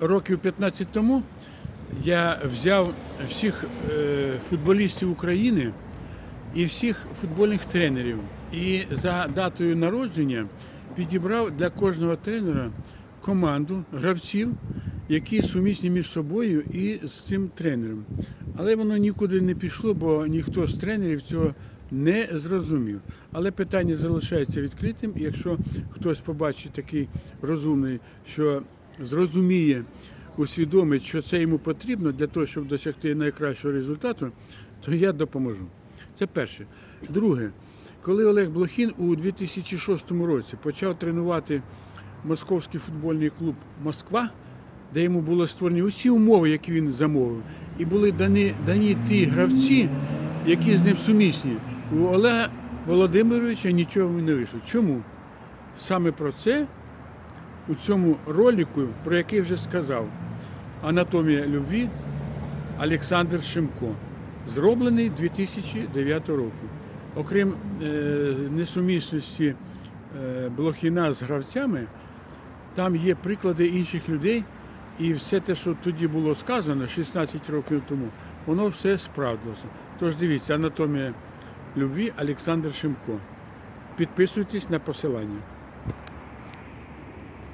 років 15 тому я взяв всіх е, футболістів України і всіх футбольних тренерів. І за датою народження підібрав для кожного тренера команду гравців, які сумісні між собою і з цим тренером. Але воно нікуди не пішло, бо ніхто з тренерів цього не зрозумів. Але питання залишається відкритим. Якщо хтось побачить такий розумний, що зрозуміє, усвідомить, що це йому потрібно для того, щоб досягти найкращого результату, то я допоможу. Це перше. Друге, коли Олег Блохін у 2006 році почав тренувати московський футбольний клуб Москва, де йому було створені усі умови, які він замовив, і були дані, дані ті гравці, які з ним сумісні. У Олега Володимировича нічого не вийшло. Чому? Саме про це у цьому ролику, про який вже сказав, Анатомія любві Олександр Шимко, зроблений 2009 року. Окрім е, несумісності е, Блохіна з гравцями, там є приклади інших людей, і все те, що тоді було сказано 16 років тому, воно все справдилося. Тож дивіться, анатомія любві Олександр Шимко. Підписуйтесь на посилання.